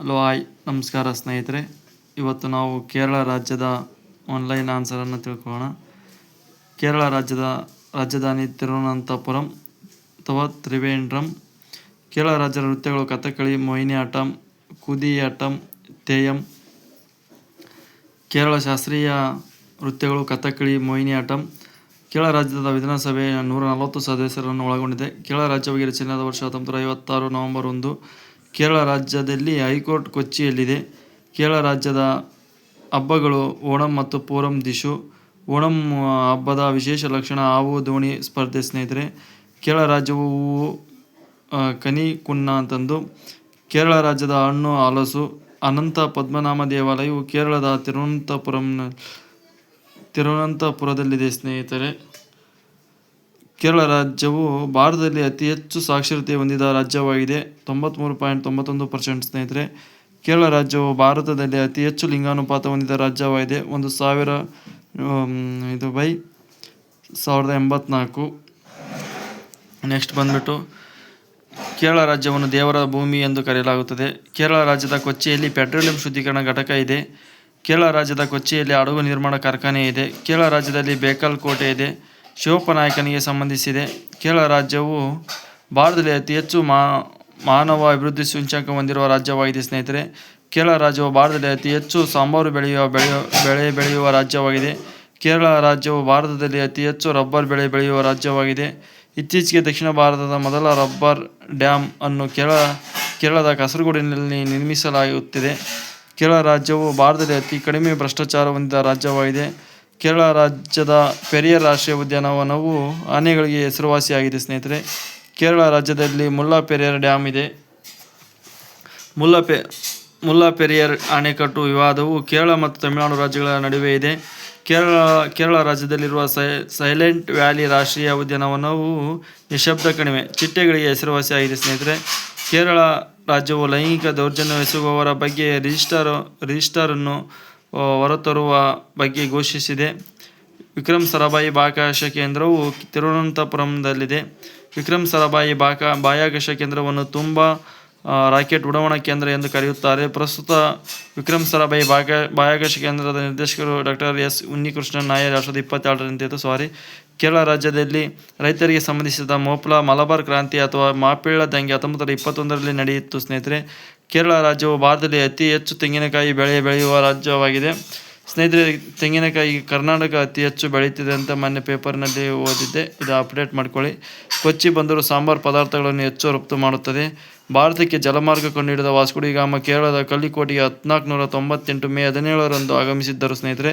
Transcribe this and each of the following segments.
Hello hi ನಮಸ್ಕಾರ ಸ್ನೇಹಿತರೆ. ಇವತ್ತು ನಾವು ಕೇರಳ ರಾಜ್ಯದ ಆನ್ಲೈನ್ ಆನ್ಸರನ್ನು ತಿಳ್ಕೊಳ್ಳೋಣ. ಕೇರಳ ರಾಜ್ಯದ ರಾಜಧಾನಿ ತಿರುವನಂತಪುರಂ ಅಥವಾ ತ್ರಿವೇಂದ್ರಂ. ಕೇರಳ ರಾಜ್ಯದ ನೃತ್ಯಗಳು ಕಥಕ್ಕಳಿ ಆಟಂ ಕುದಿಯಾಟಂ, ತೇಯಂ. ಕೇರಳ ಶಾಸ್ತ್ರೀಯ ನೃತ್ಯಗಳು ಕಥಕ್ಕಳಿ ಆಟಂ ಕೇರಳ ರಾಜ್ಯದ ವಿಧಾನಸಭೆಯ ನೂರ ನಲವತ್ತು ಸದಸ್ಯರನ್ನು ಒಳಗೊಂಡಿದೆ. ಕೇರಳ ರಾಜ್ಯವಾಗಿ ರಚನೆಯಾದ ವರ್ಷ ಹತ್ತೊಂಬತ್ತು ಐವತ್ತಾರು ನವೆಂಬರ್ ಒಂದು. ಕೇರಳ ರಾಜ್ಯದಲ್ಲಿ ಹೈಕೋರ್ಟ್ ಕೊಚ್ಚಿಯಲ್ಲಿದೆ. ಕೇರಳ ರಾಜ್ಯದ ಹಬ್ಬಗಳು ಓಣಂ ಮತ್ತು ಪೂರಂ ದಿಶು. ಓಣಂ ಹಬ್ಬದ ವಿಶೇಷ ಲಕ್ಷಣ ಹಾವು, ದೋಣಿ, ಸ್ಪರ್ಧೆ ಸ್ನೇಹಿತರೆ. ಕೇರಳ ರಾಜ್ಯವು ಹೂವು ಕನಿ, ಕುನ್ನ ಅಂತಂದು. ಕೇರಳ ರಾಜ್ಯದ ಹಣ್ಣು, ಹಲಸು. ಅನಂತ ಪದ್ಮನಾಮ ದೇವಾಲಯವು ಕೇರಳದ ತಿರುವನಂತಪುರಂನ, ತಿರುವನಂತಪುರದಲ್ಲಿದೆ ಸ್ನೇಹಿತರೆ. ಕೇರಳ ರಾಜ್ಯವು ಭಾರತದಲ್ಲಿ ಅತಿ ಹೆಚ್ಚು ಸಾಕ್ಷರತೆ ಹೊಂದಿದ ರಾಜ್ಯವಾಗಿದೆ. ತೊಂಬತ್ತ್ಮೂರು ಪಾಯಿಂಟ್ ತೊಂಬತ್ತೊಂದು ಪರ್ಸೆಂಟ್ ಸ್ನೇಹಿತರೆ, ಕೇರಳ ರಾಜ್ಯವು ಭಾರತದಲ್ಲಿ ಅತಿ ಹೆಚ್ಚು ಲಿಂಗಾನುಪಾತ ಹೊಂದಿದ ರಾಜ್ಯವಾಗಿದೆ. ಒಂದು ಸಾವಿರ ಇದು ಬೈ ಸಾವಿರದ ಎಂಬತ್ನಾಲ್ಕು. ನೆಕ್ಸ್ಟ್ ಬಂದ್ಬಿಟ್ಟು, ಕೇರಳ ರಾಜ್ಯವನ್ನು ದೇವರ ಭೂಮಿ ಎಂದು ಕರೆಯಲಾಗುತ್ತದೆ. ಕೇರಳ ರಾಜ್ಯದ ಕೊಚ್ಚಿಯಲ್ಲಿ ಪೆಟ್ರೋಲಿಯಂ ಶುದ್ಧೀಕರಣ ಘಟಕ ಇದೆ. ಕೇರಳ ರಾಜ್ಯದ ಕೊಚ್ಚಿಯಲ್ಲಿ ಹಡಗು ನಿರ್ಮಾಣ ಕಾರ್ಖಾನೆ ಇದೆ. ಕೇರಳ ರಾಜ್ಯದಲ್ಲಿ ಬೇಕಲ್ ಕೋಟೆ ಇದೆ. ಶಿವಪ್ಪ ನಾಯಕನಿಗೆ ಸಂಬಂಧಿಸಿದೆ. ಕೇರಳ ರಾಜ್ಯವು ಭಾರತದಲ್ಲಿ ಅತಿ ಹೆಚ್ಚು ಮಾ, ಮಾನವ ಅಭಿವೃದ್ಧಿ ಸೂಚ್ಯಂಕ ಹೊಂದಿರುವ ರಾಜ್ಯವಾಗಿದೆ ಸ್ನೇಹಿತರೆ. ಕೇರಳ ರಾಜ್ಯವು ಭಾರತದಲ್ಲಿ ಅತಿ ಹೆಚ್ಚು ಸಾಂಬಾರು ಬೆಳೆಯುವ, ಬೆಳೆಯು, ಬೆಳೆ ಬೆಳೆಯುವ ರಾಜ್ಯವಾಗಿದೆ. ಕೇರಳ ರಾಜ್ಯವು ಭಾರತದಲ್ಲಿ ಅತಿ ಹೆಚ್ಚು ರಬ್ಬರ್ ಬೆಳೆ ಬೆಳೆಯುವ ರಾಜ್ಯವಾಗಿದೆ. ಇತ್ತೀಚೆಗೆ ದಕ್ಷಿಣ ಭಾರತದ ಮೊದಲ ರಬ್ಬರ್ ಡ್ಯಾಮ್ ಅನ್ನು ಕೇರಳ, ಕೇರಳದ ಕಾಸರಗೋಡಿನಲ್ಲಿ ನಿರ್ಮಿಸಲಾಗುತ್ತಿದೆ. ಕೇರಳ ರಾಜ್ಯವು ಭಾರತದಲ್ಲಿ ಅತಿ ಕಡಿಮೆ ಭ್ರಷ್ಟಾಚಾರ ಹೊಂದಿದ ರಾಜ್ಯವಾಗಿದೆ. ಕೇರಳ ರಾಜ್ಯದ ಪೆರಿಯರ್ ರಾಷ್ಟ್ರೀಯ ಉದ್ಯಾನವನವು ಆನೆಗಳಿಗೆ ಹೆಸರುವಾಸಿಯಾಗಿದೆ, ಸ್ನೇಹಿತರೆ. ಕೇರಳ ರಾಜ್ಯದಲ್ಲಿ ಮುಲ್ಲಾ ಪೆರಿಯರ್ ಡ್ಯಾಮ್ ಇದೆ. ಮುಲ್ಲಾ ಪೆ ಮುಲ್ಲಾ ಪೆರಿಯರ್ ಅಣೆಕಟ್ಟು ವಿವಾದವು ಕೇರಳ ಮತ್ತು ತಮಿಳುನಾಡು ರಾಜ್ಯಗಳ ನಡುವೆ ಇದೆ. ಕೇರಳ ಕೇರಳ ರಾಜ್ಯದಲ್ಲಿರುವ ಸೈಲೆಂಟ್ ವ್ಯಾಲಿ ರಾಷ್ಟ್ರೀಯ ಉದ್ಯಾನವನವು ನಿಶಬ್ದ ಕಣಿವೆ, ಚಿಟ್ಟೆಗಳಿಗೆ ಹೆಸರುವಾಸಿಯಾಗಿದೆ, ಸ್ನೇಹಿತರೆ. ಕೇರಳ ರಾಜ್ಯವು ಲೈಂಗಿಕ ದೌರ್ಜನ್ಯವೆಸಗುವವರ ಬಗ್ಗೆ ರಿಜಿಸ್ಟರ್, ರಿಜಿಸ್ಟರನ್ನು ಹೊರತರುವ ಬಗ್ಗೆ ಘೋಷಿಸಿದೆ. ವಿಕ್ರಮ್ ಸರಾಬಾಯಿ ಬಾಹ್ಯಾಕಾಶ ಕೇಂದ್ರವು ತಿರುವನಂತಪುರಂದಲ್ಲಿದೆ ವಿಕ್ರಮ್ ಸರಾಬಾಯಿ ಬಾಹ್ಯ ಬಾಹ್ಯಾಕಾಶ ಕೇಂದ್ರವನ್ನು ತುಂಬ ರಾಕೆಟ್ ಉಡಾವಣಾ ಕೇಂದ್ರ ಎಂದು ಕರೆಯುತ್ತಾರೆ. ಪ್ರಸ್ತುತ ವಿಕ್ರಮ್ ಸರಾಬಾಯಿ ಬಾಹ್ಯ ಬಾಹ್ಯಾಕಾಶ ಕೇಂದ್ರದ ನಿರ್ದೇಶಕರು ಡಾಕ್ಟರ್ ಎಸ್ ಉನ್ನಿಕೃಷ್ಣನ್ ನಾಯರ್ ಎರಡು ಸಾವಿರದ ಸಾರಿ, ಕೇರಳ ರಾಜ್ಯದಲ್ಲಿ ರೈತರಿಗೆ ಸಂಬಂಧಿಸಿದ ಮೋಪ್ಲ, ಮಲಬಾರ್ ಕ್ರಾಂತಿ ಅಥವಾ ಮಾಪಿಳ್ಳ ದಂಗೆ ಹತ್ತೊಂಬತ್ತು ನೂರ ಇಪ್ಪತ್ತೊಂದರಲ್ಲಿ ನಡೆಯಿತು ಸ್ನೇಹಿತರೆ. ಕೇರಳ ರಾಜ್ಯವು ಭಾರತದಲ್ಲಿ ಅತಿ ಹೆಚ್ಚು ತೆಂಗಿನಕಾಯಿ ಬೆಳೆ ಬೆಳೆಯುವ ರಾಜ್ಯವಾಗಿದೆ. ಸ್ನೇಹಿತರೆ, ತೆಂಗಿನಕಾಯಿ ಕರ್ನಾಟಕ ಅತಿ ಹೆಚ್ಚು ಬೆಳೀತಿದೆ ಅಂತ ಮೊನ್ನೆ ಪೇಪರ್ನಲ್ಲಿ ಓದಿದ್ದೆ. ಇದು ಅಪ್ಡೇಟ್ ಮಾಡ್ಕೊಳ್ಳಿ. ಕೊಚ್ಚಿ ಬಂದರು ಸಾಂಬಾರು ಪದಾರ್ಥಗಳನ್ನು ಹೆಚ್ಚು ರಫ್ತು ಮಾಡುತ್ತದೆ. ಭಾರತಕ್ಕೆ ಜಲಮಾರ್ಗ ಕಂಡುಹಿಡಿದ ಗ್ರಾಮ ಕೇರಳದ ಕಲ್ಲಿಕೋಟೆಗೆ ಹದಿನಾಲ್ಕು ನೂರ ತೊಂಬತ್ತೆಂಟು ಮೇ ಹದಿನೇಳರಂದು ಆಗಮಿಸಿದ್ದರು ಸ್ನೇಹಿತರೆ.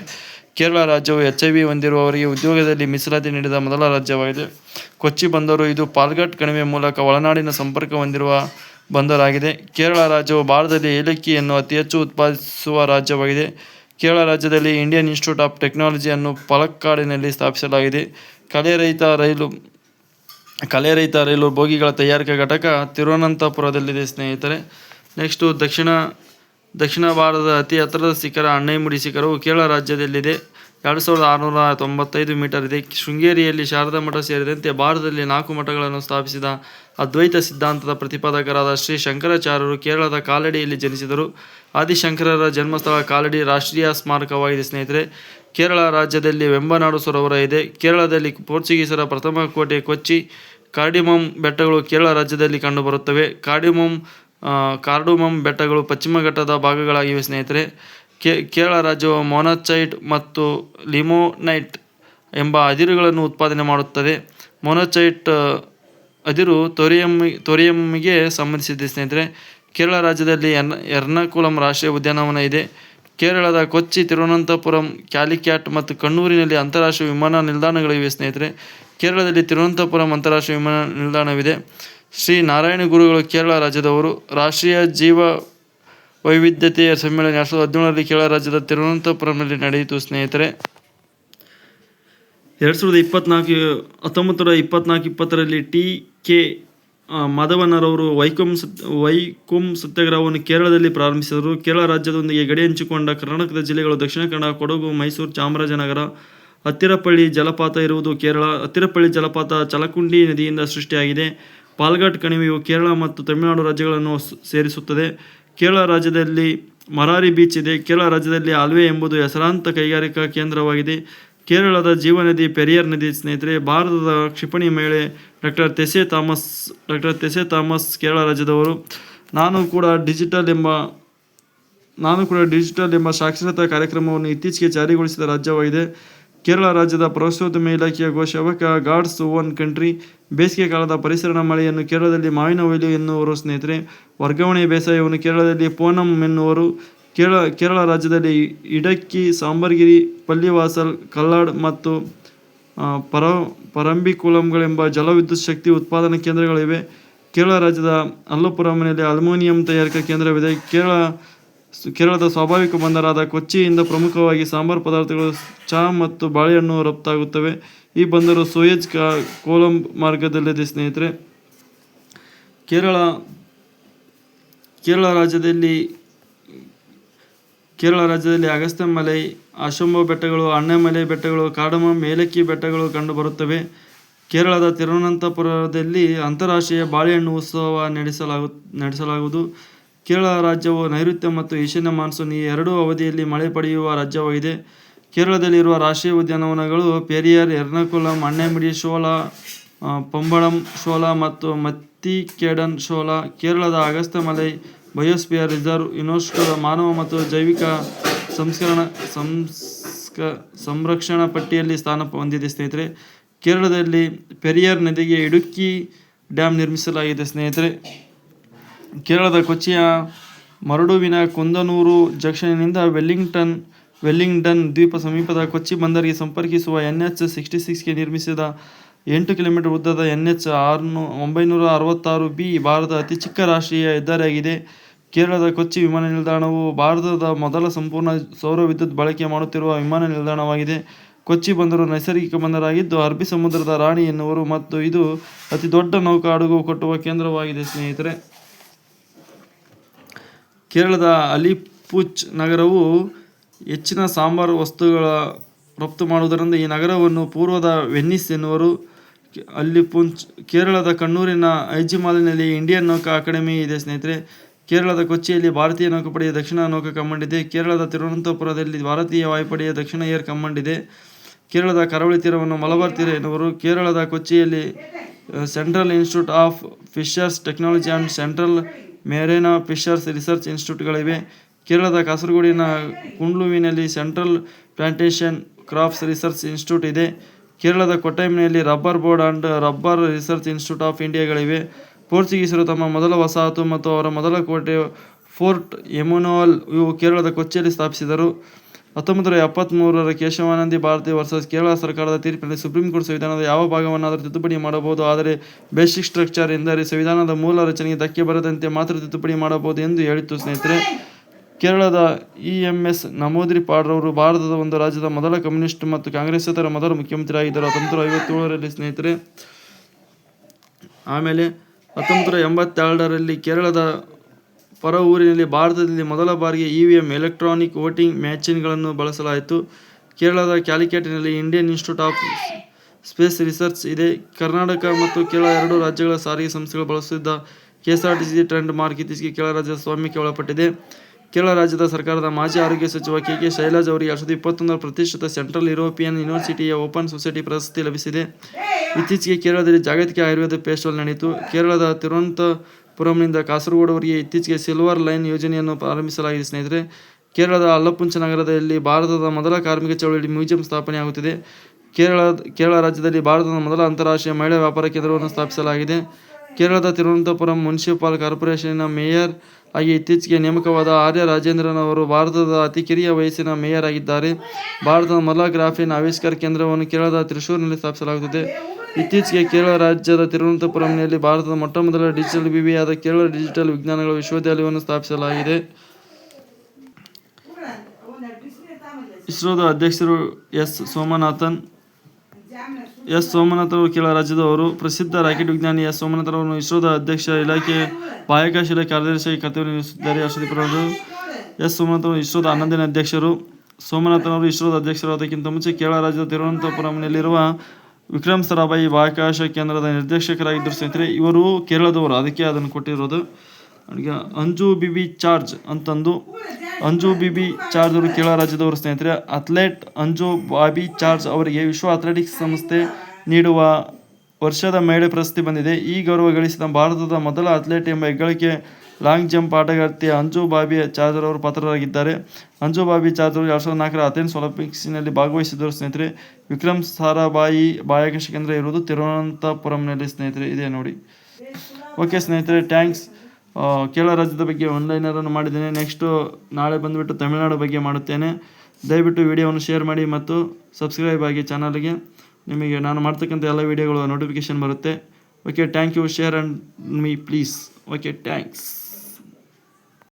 ಕೇರಳ ರಾಜ್ಯವು ಎಚ್ ಐ ವಿ ಹೊಂದಿರುವವರಿಗೆ ಉದ್ಯೋಗದಲ್ಲಿ ಮೀಸಲಾತಿ ನೀಡಿದ ಮೊದಲ ರಾಜ್ಯವಾಗಿದೆ. ಕೊಚ್ಚಿ ಬಂದರು ಇದು ಪಾಲ್ಘಾಟ್ ಕಣಿವೆ ಮೂಲಕ ಒಳನಾಡಿನ ಸಂಪರ್ಕ ಹೊಂದಿರುವ ಬಂದರಾಗಿದೆ. ಕೇರಳ ರಾಜ್ಯವು ಭಾರತದಲ್ಲಿ ಏಲಕ್ಕಿಯನ್ನು ಅತಿ ಹೆಚ್ಚು ಉತ್ಪಾದಿಸುವ ರಾಜ್ಯವಾಗಿದೆ. ಕೇರಳ ರಾಜ್ಯದಲ್ಲಿ ಇಂಡಿಯನ್ ಇನ್ಸ್ಟಿಟ್ಯೂಟ್ ಆಫ್ ಟೆಕ್ನಾಲಜಿಯನ್ನು ಪಲಕ್ಕಾಡಿನಲ್ಲಿ ಸ್ಥಾಪಿಸಲಾಗಿದೆ. ಕಲೆರಹಿತ ರೈಲು ಕಲೆರಹಿತ ರೈಲು ಬೋಗಿಗಳ ತಯಾರಿಕಾ ಘಟಕ ತಿರುವನಂತಪುರದಲ್ಲಿದೆ, ಸ್ನೇಹಿತರೆ. ನೆಕ್ಸ್ಟು ದಕ್ಷಿಣ ದಕ್ಷಿಣ ಭಾರತದ ಅತಿ ಹತ್ತಿರದ ಶಿಖರ ಅಣ್ಣೈಮುಡಿ ಶಿಖರವು ಕೇರಳ ರಾಜ್ಯದಲ್ಲಿದೆ. ಎರಡು ಸಾವಿರದ ಆರುನೂರ ತೊಂಬತ್ತೈದು ಮೀಟರ್ ಇದೆ. ಶೃಂಗೇರಿಯಲ್ಲಿ ಶಾರದಾ ಮಠ ಸೇರಿದಂತೆ ಭಾರತದಲ್ಲಿ ನಾಲ್ಕು ಮಠಗಳನ್ನು ಸ್ಥಾಪಿಸಿದ ಅದ್ವೈತ ಸಿದ್ಧಾಂತದ ಪ್ರತಿಪಾದಕರಾದ ಶ್ರೀ ಶಂಕರಾಚಾರ್ಯರು ಕೇರಳದ ಕಾಲಡಿಯಲ್ಲಿ ಜನಿಸಿದರು. ಆದಿಶಂಕರರ ಜನ್ಮಸ್ಥಳ ಕಾಲಡಿ ರಾಷ್ಟ್ರೀಯ ಸ್ಮಾರಕವಾಗಿದೆ. ಸ್ನೇಹಿತರೆ, ಕೇರಳ ರಾಜ್ಯದಲ್ಲಿ ವೆಂಬನಾಡು ಸರೋವರ ಇದೆ. ಕೇರಳದಲ್ಲಿ ಪೋರ್ಚುಗೀಸರ ಪ್ರಥಮ ಕೋಟೆ ಕೊಚ್ಚಿ, ಕಾರ್ಡಿಮಮ್ ಬೆಟ್ಟಗಳು ಕೇರಳ ರಾಜ್ಯದಲ್ಲಿ ಕಂಡುಬರುತ್ತವೆ. ಕಾರ್ಡಿಮಮ್ ಕಾರ್ಡುಮಮ್ ಬೆಟ್ಟಗಳು ಪಶ್ಚಿಮ ಘಟ್ಟದ ಭಾಗಗಳಾಗಿವೆ. ಸ್ನೇಹಿತರೆ ಕೇರಳ ರಾಜ್ಯವು ಮೊನಚೈಟ್ ಮತ್ತು ಲಿಮೋನೈಟ್ ಎಂಬ ಅದಿರುಗಳನ್ನು ಉತ್ಪಾದನೆ ಮಾಡುತ್ತದೆ. ಮೊನಚೈಟ್ ಅದಿರು ತೊರಿಯಮ್ ತೊರಿಯಮ್ಗೆ ಸಂಬಂಧಿಸಿದೆ ಸ್ನೇಹಿತರೆ. ಕೇರಳ ರಾಜ್ಯದಲ್ಲಿ ಎರ್ನ, ಎರ್ನಾಕುಲಂ ರಾಷ್ಟ್ರೀಯ ಉದ್ಯಾನವನ ಇದೆ. ಕೇರಳದ ಕೊಚ್ಚಿ, ತಿರುವನಂತಪುರಂ, ಕ್ಯಾಲಿಕ್ಯಾಟ್ ಮತ್ತು ಕಣ್ಣೂರಿನಲ್ಲಿ ಅಂತಾರಾಷ್ಟ್ರೀಯ ವಿಮಾನ ನಿಲ್ದಾಣಗಳಿವೆ ಸ್ನೇಹಿತರೆ. ಕೇರಳದಲ್ಲಿ ತಿರುವನಂತಪುರಂ ಅಂತಾರಾಷ್ಟ್ರೀಯ ವಿಮಾನ ನಿಲ್ದಾಣವಿದೆ. ಶ್ರೀ ನಾರಾಯಣ ಗುರುಗಳು ಕೇರಳ ರಾಜ್ಯದವರು. ರಾಷ್ಟ್ರೀಯ ಜೀವ ವೈವಿಧ್ಯತೆಯ ಸಮ್ಮೇಳನ ಎರಡು ಸಾವಿರದ ಹದಿನೇಳರಲ್ಲಿ ಕೇರಳ ರಾಜ್ಯದ ತಿರುವನಂತಪುರಂನಲ್ಲಿ ನಡೆಯಿತು, ಸ್ನೇಹಿತರೆ. ಎರಡು ಸಾವಿರದ ಇಪ್ಪತ್ನಾಲ್ಕು, ಹತ್ತೊಂಬತ್ತು ನೂರ ಇಪ್ಪತ್ನಾಲ್ಕು ಇಪ್ಪತ್ತರಲ್ಲಿ ಟಿ. ಕೆ. ಮಾಧವನರವರು ವೈಕೋಮ್ ಸತ್ ವೈಕೋಮ್ ಸತ್ಯಾಗ್ರಹವನ್ನು ಕೇರಳದಲ್ಲಿ ಪ್ರಾರಂಭಿಸಿದರು. ಕೇರಳ ರಾಜ್ಯದೊಂದಿಗೆ ಗಡಿ ಹಂಚಿಕೊಂಡ ಕರ್ನಾಟಕದ ಜಿಲ್ಲೆಗಳು ದಕ್ಷಿಣ ಕನ್ನಡ, ಕೊಡಗು, ಮೈಸೂರು, ಚಾಮರಾಜನಗರ, ಹತ್ತಿರಪಳ್ಳಿ ಜಲಪಾತ ಇರುವುದು ಕೇರಳ. ಹತ್ತಿರಪಳ್ಳಿ ಜಲಪಾತ ಚಲಕುಂಡಿ ನದಿಯಿಂದ ಸೃಷ್ಟಿಯಾಗಿದೆ. ಪಾಲ್ಘಾಟ್ ಕಣಿವೆಯು ಕೇರಳ ಮತ್ತು ತಮಿಳುನಾಡು ರಾಜ್ಯಗಳನ್ನು ಸೇರಿಸುತ್ತದೆ. ಕೇರಳ ರಾಜ್ಯದಲ್ಲಿ ಮರಾರಿ ಬೀಚ್ ಇದೆ. ಕೇರಳ ರಾಜ್ಯದಲ್ಲಿ ಆಲ್ವೆ ಎಂಬುದು ಹೆಸರಾಂತ ಕೈಗಾರಿಕಾ ಕೇಂದ್ರವಾಗಿದೆ. ಕೇರಳದ ಜೀವನದಿ ಪೆರಿಯರ್ ನದಿ ಸ್ನೇಹಿತರೆ, ಭಾರತದ ಕ್ಷಿಪಣಿ ಮಹಿಳೆ ಡಾಕ್ಟರ್ ತೆಸೆ ಥಾಮಸ್, ಡಾಕ್ಟರ್ ತೆಸೆ ಥಾಮಸ್ ಕೇರಳ ರಾಜ್ಯದವರು. ನಾನು ಕೂಡ ಡಿಜಿಟಲ್ ಎಂಬ, ನಾನು ಕೂಡ ಡಿಜಿಟಲ್ ಎಂಬ ಸಾಕ್ಷರತಾ ಕಾರ್ಯಕ್ರಮವನ್ನು ಇತ್ತೀಚೆಗೆ ಜಾರಿಗೊಳಿಸಿದ ರಾಜ್ಯವಾಗಿದೆ. ಕೇರಳ ರಾಜ್ಯದ ಪ್ರವಾಸೋದ್ಯಮ ಇಲಾಖೆಯ ಘೋಷವಕ, ಗಾಡ್ಸ್ ಓನ್ ಕಂಟ್ರಿ, ಬೇಸಿಗೆ ಕಾಲದ ಪರಿಸರ ಮಳೆಯನ್ನು ಕೇರಳದಲ್ಲಿ ಮಾವಿನ ಒಯ್ಲು ಎನ್ನುವರು ಸ್ನೇಹಿತರೆ. ವರ್ಗಾವಣೆ ಬೇಸಾಯವನ್ನು ಕೇರಳದಲ್ಲಿ ಪೋನಂ ಎನ್ನುವರು. ಕೇರಳ ಕೇರಳ ರಾಜ್ಯದಲ್ಲಿ ಇಡಕ್ಕಿ, ಸಾಂಬರ್ಗಿರಿ, ಪಲ್ಲಿವಾಸಲ್, ಕಲ್ಲಾಡ್ ಮತ್ತು ಪರ, ಪರಂಬಿಕುಲಂಗಳೆಂಬ ಜಲವಿದ್ಯುತ್ ಶಕ್ತಿ ಉತ್ಪಾದನಾ ಕೇಂದ್ರಗಳಿವೆ. ಕೇರಳ ರಾಜ್ಯದ ಅಲ್ಲಪುರಮನೆಯಲ್ಲಿ ಅಲ್ಯೂಮಿನಿಯಂ ತಯಾರಿಕಾ ಕೇಂದ್ರವಿದೆ. ಕೇರಳ ಕೇರಳದ ಸ್ವಾಭಾವಿಕ ಬಂದರಾದ ಕೊಚ್ಚಿಯಿಂದ ಪ್ರಮುಖವಾಗಿ ಸಾಂಬಾರು ಪದಾರ್ಥಗಳು ಚಹಾ ಮತ್ತು ಬಾಳೆಹಣ್ಣು ರಫ್ತಾಗುತ್ತವೆ. ಈ ಬಂದರು ಸೋಯೇಜ್ ಕಾ ಕೋಲಂ ಮಾರ್ಗದಲ್ಲಿದೆ ಸ್ನೇಹಿತರೆ. ಕೇರಳ ಕೇರಳ ರಾಜ್ಯದಲ್ಲಿ ಕೇರಳ ರಾಜ್ಯದಲ್ಲಿ ಅಗಸ್ತ್ಯ ಮಲೆ, ಅಶಂಭ ಬೆಟ್ಟಗಳು ಅಣ್ಣೆಮಲೆ ಬೆಟ್ಟಗಳು, ಕಾಡಮ ಮೇಲಕ್ಕಿ ಬೆಟ್ಟಗಳು ಕಂಡುಬರುತ್ತವೆ ಕೇರಳದ ತಿರುವನಂತಪುರದಲ್ಲಿ ಅಂತಾರಾಷ್ಟ್ರೀಯ ಬಾಳೆಹಣ್ಣು ಉತ್ಸವ ನಡೆಸಲಾಗು ನಡೆಸಲಾಗುವುದು. ಕೇರಳ ರಾಜ್ಯವು ನೈಋತ್ಯ ಮತ್ತು ಈಶಾನ್ಯ ಮಾನ್ಸೂನ್ ಈ ಎರಡೂ ಅವಧಿಯಲ್ಲಿ ಮಳೆ ಪಡೆಯುವ ರಾಜ್ಯವಾಗಿದೆ. ಕೇರಳದಲ್ಲಿರುವ ರಾಷ್ಟ್ರೀಯ ಉದ್ಯಾನವನಗಳು ಪೆರಿಯಾರ್, ಎರ್ನಾಕುಲಂ, ಅಣ್ಣೆಮಿಡಿ, ಶೋಲಾ ಪಂಬಳಂ ಶೋಲಾ ಮತ್ತು ಮತ್ತಿಕೇಡನ್ ಶೋಲಾ, ಕೇರಳದ ಅಗಸ್ತ್ಯ ಮಲೈ ಬಯೋಸ್ಪಿಯರ್ ರಿಸರ್ವ್, ಯುನೆಸ್ಕೋದ ಮಾನವ ಮತ್ತು ಜೈವಿಕ ಸಂಸ್ಕರಣ ಸಂಸ್ಕ, ಸಂರಕ್ಷಣಾ ಪಟ್ಟಿಯಲ್ಲಿ ಸ್ಥಾನ ಹೊಂದಿದೆ ಸ್ನೇಹಿತರೆ. ಕೇರಳದಲ್ಲಿ ಪೆರಿಯಾರ್ ನದಿಗೆ ಇಡುಕ್ಕಿ ಡ್ಯಾಮ್ ನಿರ್ಮಿಸಲಾಗಿದೆ ಸ್ನೇಹಿತರೆ. ಕೇರಳದ ಕೊಚ್ಚಿಯ ಮರಡುವಿನ ಕುಂದನೂರು ಜಂಕ್ಷನ್ನಿಂದ ವೆಲ್ಲಿಂಗ್ಟನ್, ವೆಲ್ಲಿಂಗ್ಡನ್ ದ್ವೀಪ ಸಮೀಪದ ಕೊಚ್ಚಿ ಬಂದರಿಗೆ ಸಂಪರ್ಕಿಸುವ ಎನ್ ಎಚ್ ಸಿಕ್ಸ್ಟಿ ಸಿಕ್ಸ್ಗೆ ನಿರ್ಮಿಸಿದ ಎಂಟು ಕಿಲೋಮೀಟರ್ ಉದ್ದದ ಎನ್ ಎಚ್ ಆರುನೂ ಒಂಬೈನೂರ ಅರವತ್ತಾರು ಬಿ ಭಾರತದ ಅತಿ ಚಿಕ್ಕ ರಾಷ್ಟ್ರೀಯ ಹೆದ್ದಾರಿಯಾಗಿದೆ. ಕೇರಳದ ಕೊಚ್ಚಿ ವಿಮಾನ ನಿಲ್ದಾಣವು ಭಾರತದ ಮೊದಲ ಸಂಪೂರ್ಣ ಸೌರ ವಿದ್ಯುತ್ ಬಳಕೆ ಮಾಡುತ್ತಿರುವ ವಿಮಾನ ನಿಲ್ದಾಣವಾಗಿದೆ. ಕೊಚ್ಚಿ ಬಂದರು ನೈಸರ್ಗಿಕ ಬಂದರಾಗಿದ್ದು, ಅರಬ್ಬಿ ಸಮುದ್ರದ ರಾಣಿ ಎನ್ನುವರು ಮತ್ತು ಇದು ಅತಿ ದೊಡ್ಡ ನೌಕಾ ಅಡುಗು ಕಟ್ಟುವ ಕೇಂದ್ರವಾಗಿದೆ ಸ್ನೇಹಿತರೆ. ಕೇರಳದ ಅಲಿಪುಚ್ ನಗರವು ಹೆಚ್ಚಿನ ಸಾಂಬಾರು ವಸ್ತುಗಳ ರಫ್ತು ಮಾಡುವುದರಿಂದ ಈ ನಗರವನ್ನು ಪೂರ್ವದ ವೆನ್ನಿಸ್ ಎನ್ನುವರು. ಅಲಿಪುಂಚ್ ಕೇರಳದ ಕಣ್ಣೂರಿನ ಐಜಿಮಾಲಿನಲ್ಲಿ ಇಂಡಿಯನ್ ನೌಕಾ ಅಕಾಡೆಮಿ ಇದೆ ಸ್ನೇಹಿತರೆ. ಕೇರಳದ ಕೊಚ್ಚಿಯಲ್ಲಿ ಭಾರತೀಯ ನೌಕಾಪಡೆಯ ದಕ್ಷಿಣ ನೌಕಾ ಕಮಾಂಡ್ ಇದೆ. ಕೇರಳದ ತಿರುವನಂತಪುರದಲ್ಲಿ ಭಾರತೀಯ ವಾಯುಪಡೆಯ ದಕ್ಷಿಣ ಏರ್ ಕಮಾಂಡ್ ಇದೆ. ಕೇರಳದ ಕರಾವಳಿ ತೀರವನ್ನು ಮಲಬಾರ್ ತೀರ ಎನ್ನುವರು. ಕೇರಳದ ಕೊಚ್ಚಿಯಲ್ಲಿ central institute of fisheries technology and central marine fisheries research ಇನ್ಸ್ಟಿಟ್ಯೂಟ್ಗಳಿವೆ. ಕೇರಳದ ಕಾಸರಗೋಡಿನ ಕುಂಡ್ಲುವಿನಲ್ಲಿ central plantation crops research institute ಇದೆ. ಕೇರಳದ ಕೊಟ್ಟೈಮ್ನಲ್ಲಿ rubber board and rubber research institute of ಇಂಡಿಯಾಗಳಿವೆ. ಪೋರ್ಚುಗೀಸರು ತಮ್ಮ ಮೊದಲ ವಸಾಹತು ಮತ್ತು ಅವರ ಮೊದಲ ಕೋಟೆ ಫೋರ್ಟ್ ಎಮುನೋಲ್ ಇವು ಕೇರಳದ ಕೊಚ್ಚಿಯಲ್ಲಿ ಸ್ಥಾಪಿಸಿದರು. ಹತ್ತೊಂಬತ್ತು ನೂರ ಎಪ್ಪತ್ತ್ಮೂರರ ಕೇಶವಾನಂದಿ ಭಾರತಿ ವರ್ಸಸ್ ಕೇರಳ ಸರ್ಕಾರದ ತೀರ್ಪಿನಲ್ಲಿ ಸುಪ್ರೀಂ ಕೋರ್ಟ್ ಸಂವಿಧಾನದ ಯಾವ ಭಾಗವನ್ನಾದರೂ ತಿದ್ದುಪಡಿ ಮಾಡಬಹುದು, ಆದರೆ ಬೇಸಿಕ್ ಸ್ಟ್ರಕ್ಚರ್ ಎಂದರೆ ಸಂವಿಧಾನದ ಮೂಲ ರಚನೆಗೆ ಧಕ್ಕೆ ಬರದಂತೆ ಮಾತ್ರ ತಿದ್ದುಪಡಿ ಮಾಡಬಹುದು ಎಂದು ಹೇಳಿತ್ತು ಸ್ನೇಹಿತರೆ. ಕೇರಳದ ಇ ಎಂ ಎಸ್ ನಮೋದ್ರಿ ಪಾಡ್ರವರು ಭಾರತದ ಒಂದು ರಾಜ್ಯದ ಮೊದಲ ಕಮ್ಯುನಿಸ್ಟ್ ಮತ್ತು ಕಾಂಗ್ರೆಸ್ಸೇತರ ಮೊದಲ ಮುಖ್ಯಮಂತ್ರಿ ಆಗಿದ್ದರು ಹತ್ತೊಂಬತ್ತು ನೂರ ಐವತ್ತೇಳರಲ್ಲಿ ಸ್ನೇಹಿತರೆ. ಆಮೇಲೆ ಹತ್ತೊಂಬತ್ತು ನೂರ ಎಂಬತ್ತೆರಡರಲ್ಲಿ ಕೇರಳದ ಪರ ಊರಿನಲ್ಲಿ ಭಾರತದಲ್ಲಿ ಮೊದಲ ಬಾರಿಗೆ E V M electronic voting ಮ್ಯಾಚಿನ್ಗಳನ್ನು ಬಳಸಲಾಯಿತು. ಕೇರಳದ ಕ್ಯಾಲಿಕಟ್ನಲ್ಲಿ Indian institute of space research ಇದೆ. ಕರ್ನಾಟಕ ಮತ್ತು ಕೇರಳ ಎರಡು ರಾಜ್ಯಗಳ ಸಾರಿಗೆ ಸಂಸ್ಥೆಗಳು ಬಳಸುತ್ತಿದ್ದ K S R T C trend mark ಇತ್ತೀಚೆಗೆ ಕೇರಳ ರಾಜ್ಯದ ಸ್ವಾಮ್ಯಕ್ಕೆ ಒಳಪಟ್ಟಿದೆ. ಕೇರಳ ರಾಜ್ಯದ ಸರ್ಕಾರದ ಮಾಜಿ ಆರೋಗ್ಯ ಸಚಿವ ಕೆ. ಕೆ. ಶೈಲಜ್ ಅವರಿಗೆ ಎರಡು ಸಾವಿರದ ಇಪ್ಪತ್ತೊಂದರ ಪ್ರತಿಷ್ಠಿತ ಸೆಂಟ್ರಲ್ ಯುರೋಪಿಯನ್ ಯೂನಿವರ್ಸಿಟಿಯ ಓಪನ್ ಸೊಸೈಟಿ ಪ್ರಶಸ್ತಿ ಲಭಿಸಿದೆ. ಇತ್ತೀಚೆಗೆ ಕೇರಳದಲ್ಲಿ ಜಾಗತಿಕ ಆಯುರ್ವೇದ ಫೆಸ್ಟಿವಲ್ ನಡೆಯಿತು. ಕೇರಳದ ತಿರುವನಂತಪುರಂನಿಂದ ಕಾಸರಗೋಡುವರೆಗೆ ಇತ್ತೀಚೆಗೆ ಸಿಲ್ವರ್ ಲೈನ್ ಯೋಜನೆಯನ್ನು ಪ್ರಾರಂಭಿಸಲಾಗಿದೆ, ಸ್ನೇಹಿತರೆ. ಕೇರಳದ ಅಲ್ಲಪುಂಚ ನಗರದಲ್ಲಿ ಭಾರತದ ಮೊದಲ ಕಾರ್ಮಿಕ ಚಳವಳಿ ಮ್ಯೂಸಿಯಂ ಸ್ಥಾಪನೆಯಾಗುತ್ತಿದೆ ಕೇರಳ ಕೇರಳ ರಾಜ್ಯದಲ್ಲಿ ಭಾರತದ ಮೊದಲ ಅಂತಾರಾಷ್ಟ್ರೀಯ ಮಹಿಳಾ ವ್ಯಾಪಾರ ಕೇಂದ್ರವನ್ನು ಸ್ಥಾಪಿಸಲಾಗಿದೆ. ಕೇರಳದ ತಿರುವನಂತಪುರಂ ಮುನ್ಸಿಪಲ್ ಕಾರ್ಪೊರೇಷನ್ನ ಮೇಯರ್ ಆಗಿ ಇತ್ತೀಚೆಗೆ ನೇಮಕವಾದ ಆರ್ಯ ರಾಜೇಂದ್ರನ್ ಅವರು ಭಾರತದ ಅತಿ ಕಿರಿಯ ವಯಸ್ಸಿನ ಮೇಯರ್ ಆಗಿದ್ದಾರೆ. ಭಾರತದ ಮೊದಲ ಗ್ರಾಫಿನ್ ಆವಿಷ್ಕಾರ ಕೇಂದ್ರವನ್ನು ಕೇರಳದ ತ್ರಿಶೂರಿನಲ್ಲಿ ಸ್ಥಾಪಿಸಲಾಗುತ್ತಿದೆ. ಇತ್ತೀಚೆಗೆ ಕೇರಳ ರಾಜ್ಯದ ತಿರುವನಂತಪುರಂನಲ್ಲಿ ಭಾರತದ ಮೊಟ್ಟಮೊದಲ ಡಿಜಿಟಲ್ ವಿವಿಯಾದ ಕೇರಳ ಡಿಜಿಟಲ್ ವಿಜ್ಞಾನಗಳ ವಿಶ್ವವಿದ್ಯಾಲಯವನ್ನು ಸ್ಥಾಪಿಸಲಾಗಿದೆ. ಇಸ್ರೋದ ಅಧ್ಯಕ್ಷರು ಎಸ್ ಸೋಮನಾಥನ್, ಎಸ್ ಸೋಮನಾಥ್ ಅವರು ಕೇರಳ ರಾಜ್ಯದವರು. ಪ್ರಸಿದ್ಧ ರಾಕೆಟ್ ವಿಜ್ಞಾನಿ ಎಸ್ ಸೋಮನಾಥ್ ಅವರನ್ನು ಇಸ್ರೋದ ಅಧ್ಯಕ್ಷ ಇಲಾಖೆ ಬಾಹ್ಯಾಕಾಶ ಇಲಾಖೆ ಕಾರ್ಯದರ್ಶಿಯಾಗಿ ಕರ್ತವ್ಯ ನಿರ್ವಹಿಸುತ್ತಿದ್ದಾರೆ ಪ್ರಭು ಎಸ್ ಸೋಮನಾಥ್ ಅವರು ಇಸ್ರೋದ ಹನ್ನೊಂದನೇ ಅಧ್ಯಕ್ಷರು. ಸೋಮನಾಥನ್ ಅವರು ಇಸ್ರೋದ ಅಧ್ಯಕ್ಷರಾದಕ್ಕಿಂತ ಮುಂಚೆ ಕೇರಳ ರಾಜ್ಯದ ತಿರುವನಂತಪುರಂನಲ್ಲಿರುವ ವಿಕ್ರಮ್ ಸರಾಭಾಯಿ ಬಾಹ್ಯಾಕಾಶ ಕೇಂದ್ರದ ನಿರ್ದೇಶಕರಾಗಿದ್ದರು ಸ್ನೇಹಿತರೆ. ಇವರು ಕೇರಳದವರು. ಅದಕ್ಕೆ ಅದನ್ನು ಕೊಟ್ಟಿರೋದು. ಈಗ ಅಂಜು ಬಿಬಿ ಚಾರ್ಜ್ ಅಂತಂದು. ಅಂಜು ಬಿಬಿ ಚಾರ್ಜ್ ಅವರು ಕೇರಳ ರಾಜ್ಯದವರು ಸ್ನೇಹಿತರೆ. ಅಥ್ಲೆಟ್ ಅಂಜು ಬಾಬಿ ಚಾರ್ಜ್ ಅವರಿಗೆ ವಿಶ್ವ ಅಥ್ಲೆಟಿಕ್ಸ್ ಸಂಸ್ಥೆ ನೀಡುವ ವರ್ಷದ ಮಹಿಳೆ ಪ್ರಶಸ್ತಿ ಬಂದಿದೆ. ಈ ಗೌರವ ಗಳಿಸಿದ ಭಾರತದ ಮೊದಲ ಅಥ್ಲೆಟ್ ಎಂಬ ಹೆಗ್ಗಳಿಕೆ ಲಾಂಗ್ ಜಂಪ್ ಆಟಗಾರ್ತಿ ಅಂಜು ಬಾಬಿ ಚಾದರ್ ಅವರು ಪಾತ್ರರಾಗಿದ್ದಾರೆ. ಅಂಜು ಬಾಬಿ ಚಾದರ್ ಎರಡು ಸಾವಿರದ ನಾಲ್ಕರ ಅಥೆನ್ಸ್ ಒಲಿಂಪಿಕ್ಸ್ನಲ್ಲಿ ಭಾಗವಹಿಸಿದರು ಸ್ನೇಹಿತರೆ, ವಿಕ್ರಮ್ ಸಾರಾಬಾಯಿ ಬಾಹ್ಯಾಕಾಶ ಕೇಂದ್ರ ಇರುವುದು ತಿರುವನಂತಪುರಂನಲ್ಲಿ. ಸ್ನೇಹಿತರೆ, ಇದೆ ನೋಡಿ. ಓಕೆ ಸ್ನೇಹಿತರೆ, ಥ್ಯಾಂಕ್ಸ್. ಕೇರಳ ರಾಜ್ಯದ ಬಗ್ಗೆ ಆನ್ಲೈನರನ್ನು ಮಾಡಿದ್ದೇನೆ. ನೆಕ್ಸ್ಟು ನಾಳೆ ಬಂದುಬಿಟ್ಟು ತಮಿಳುನಾಡು ಬಗ್ಗೆ ಮಾಡುತ್ತೇನೆ. ದಯವಿಟ್ಟು ವಿಡಿಯೋವನ್ನು ಶೇರ್ ಮಾಡಿ ಮತ್ತು ಸಬ್ಸ್ಕ್ರೈಬ್ ಆಗಿ ಚಾನಲ್ಗೆ. ನಿಮಗೆ ನಾನು ಮಾಡ್ತಕ್ಕಂಥ ಎಲ್ಲ ವಿಡಿಯೋಗಳು ನೋಟಿಫಿಕೇಷನ್ ಬರುತ್ತೆ. Okay, thank you. Share and me, please. Okay, thanks.